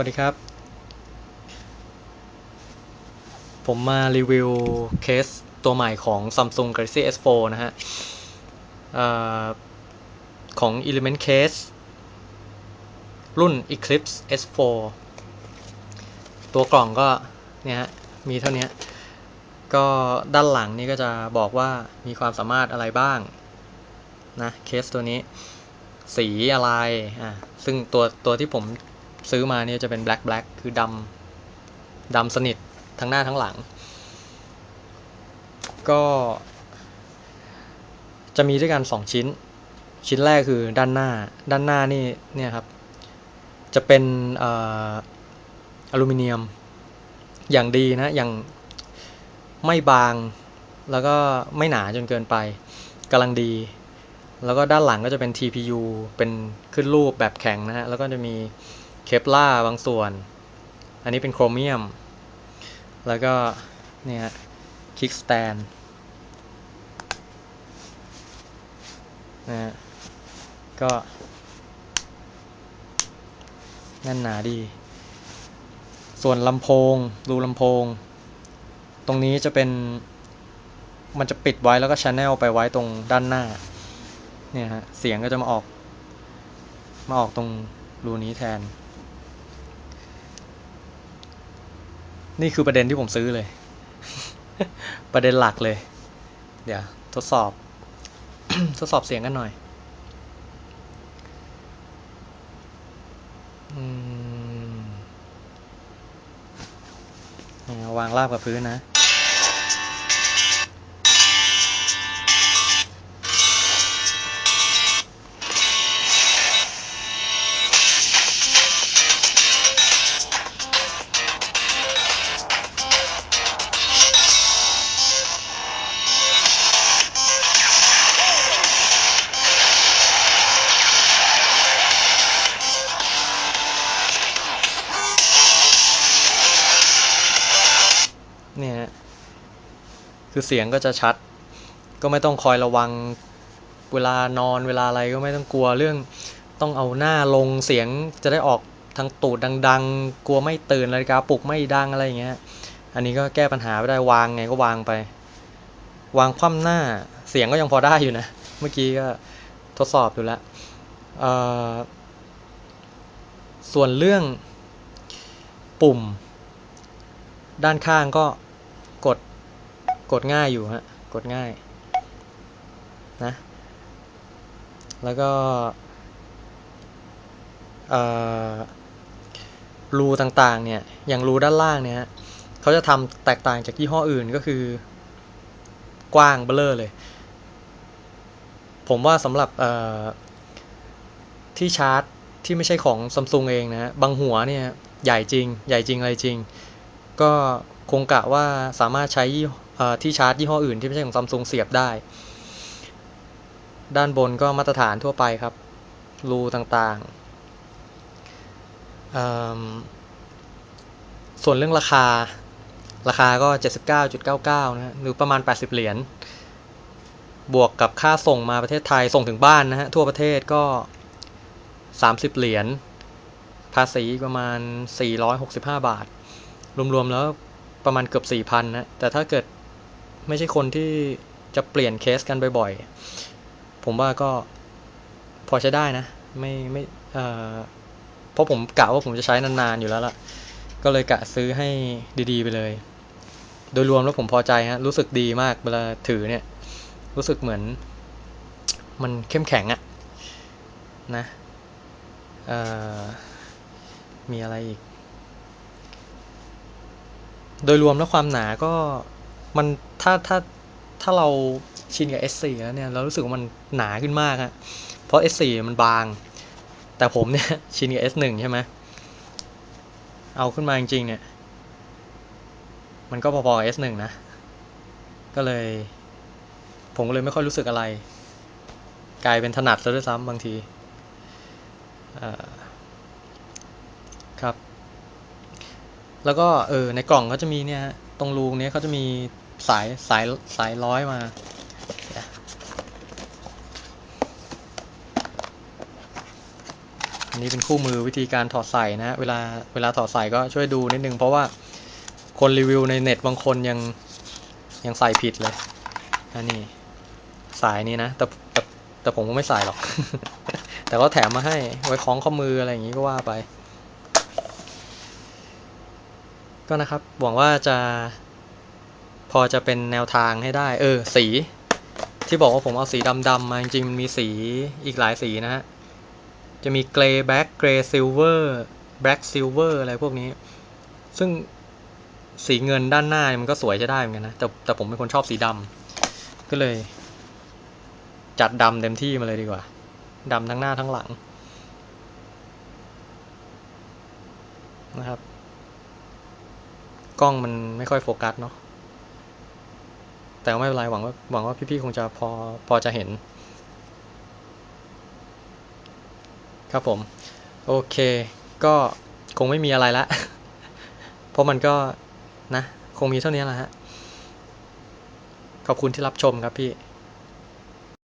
วัสดีครับ ผมมารีวิวเคสตัวใหม่ของ Samsung Galaxy S4 นะฮะออของ Element Case รุ่น Eclipse S4 ตัวกล่องก็เนี่ยฮะมีเท่านี้ก็ด้านหลังนี่ก็จะบอกว่ามีความสามารถอะไรบ้างนะเคสตัวนี้สีอะไรอะซึ่งตัวตัวที่ผม ซื้อมาเนี่ยจะเป็น black black คือดำดำสนิททั้งหน้าทั้งหลัง ก็จะมีด้วยกัน 2 ชิ้น ชิ้นแรกคือด้านหน้า ด้านหน้านี่เนี่ยครับ จะเป็นอ่ออลูมิเนียม อย่างดีนะ อย่างไม่บาง แล้วก็ไม่หนาจนเกินไปกำลังดี แล้วก็ด้านหลังก็จะเป็น TPU เป็นขึ้นรูปแบบแข็งนะฮะ แล้วก็จะมี เคปล่าบางส่วน อันนี้เป็นโครเมียม แล้วก็เนี่ยคิกสแตนนะฮะก็แน่นหนาดี ส่วนลำโพง รูลำโพง ตรงนี้จะเป็น มันจะปิดไว้แล้วก็ชแนลไปไว้ตรงด้านหน้า เนี่ยฮะ เสียงก็จะมาออก มาออกตรงรูนี้แทน นี่คือประเด็นที่ผมซื้อเลย ประเด็นหลักเลย เดี๋ยวทดสอบ ทดสอบเสียงกันหน่อยอืมวางราบกับพื้นนะ เนี่ยฮะคือเสียงก็จะชัด ก็ไม่ต้องคอยระวังเวลานอนเวลาอะไรก็ไม่ต้องกลัวเรื่องต้องเอาหน้าลงเสียงจะได้ออกทางตูดดัง ๆ กลัวไม่ตื่นนาฬิกาปลุกไม่ดังอะไรอย่างเงี้ย อันนี้ก็แก้ปัญหาไม่ได้วางไงก็วางไป วางคว่ำหน้าเสียงก็ยังพอได้อยู่นะ เมื่อกี้ก็ทดสอบดูแล้วส่วนเรื่องปุ่ม ด้านข้างก็ กดง่ายอยู่ฮะ กดง่ายนะ แล้วก็รูต่างๆ เนี่ย อย่างรูด้านล่างเนี่ยฮะเขาจะทำแตกต่างจากยี่ห้ออื่นก็คือ กว้างเบ้อเลย ผมว่าสำหรับที่ชาร์จที่ไม่ใช่ของซัมซุงเองนะฮะบางหัวเนี่ย ใหญ่จริง ใหญ่จริงอะไรจริง ก็คงกะว่าสามารถใช้ ที่ชาร์จยี่ห้ออื่นที่ไม่ใช่ของซัมซุงเสียบได้ ด้านบนก็มาตรฐานทั่วไปครับ รูต่างๆ ส่วนเรื่องราคา ราคาก็ 79.99 นะหรือประมาณ 80 เหรียญ บวกกับค่าส่งมาประเทศไทย ส่งถึงบ้านนะฮะ ทั่วประเทศก็ 30 เหรียญ ภาษีประมาณ 465 บาท รวมๆแล้วประมาณเกือบ 4,000 นะ แต่ถ้าเกิด ไม่ใช่คนที่จะเปลี่ยนเคสกันบ่อยๆ ผมว่าก็พอใช้ได้นะ ไม่ไม่เอ่อเพราะผมกะว่าผมจะใช้นานๆอยู่แล้วล่ะ ก็เลยกะซื้อให้ดีๆไปเลย โดยรวมแล้วผมพอใจฮะ รู้สึกดีมากเวลาถือเนี่ย รู้สึกเหมือน มันเข้มแข็งอะนะมีอะไรอีก โดยรวมแล้วความหนาก็มัน ถ้าถ้าถ้าเราชินกับ S4 แล้วเนี่ยเรารู้สึกว่ามันหนาขึ้นมากฮะเพราะ S4 มันบาง แต่ผมเนี่ยชินกับ S1 ใช่ไหมเอาขึ้นมาจริงๆเนี่ย มันก็พอๆกับ S1 นะ ก็เลย ผมก็เลยไม่ค่อยรู้สึกอะไร กลายเป็นถนัดซะด้วยซ้ำบางทีครับ แล้วก็เออในกล่องเขาจะมีเนี่ยตรงรูเนี้ยเขาจะมี สายสายสายร้อยมาอันนี้เป็นคู่มือวิธีการถอดใส่นะฮะเวลาเวลาถอดใส่ก็ช่วยดูนิดนึงเพราะว่าคนรีวิวในเน็ตบางคนยังยังใส่ผิดเลยอันนี้สายนี้นะแต่แต่แต่ผมก็ไม่ใส่หรอก แต่ก็แถมมาให้ไว้คล้องข้อมืออะไรอย่างนี้ก็ว่าไป ก็นะครับหวังว่าจะ พอจะเป็นแนวทางให้ได้ เออ สี ที่บอกว่าผมเอาสีดำๆมาจริงๆมันมีสีอีกหลายสีนะฮะ จะมีเกรย์แบ็กเกรย์ซิลเวอร์แบล็กซิลเวอร์อะไรพวกนี้ ซึ่งสีเงินด้านหน้ามันก็สวยจะได้เหมือนกันนะ แต่แต่ผมเป็นคนชอบสีดำก็เลย จัดดำเต็มที่มาเลยดีกว่าดำทั้งหน้าทั้งหลังนะครับ กล้องมันไม่ค่อยโฟกัสเนาะ แต่ไม่เป็นไรหวังว่าหวังว่าพี่ๆคงจะพอพอจะเห็น ครับผม โอเค ก็คงไม่มีอะไรละ เพราะมันก็นะ คงมีเท่านี้แหละฮะ ขอบคุณที่รับชมครับพี่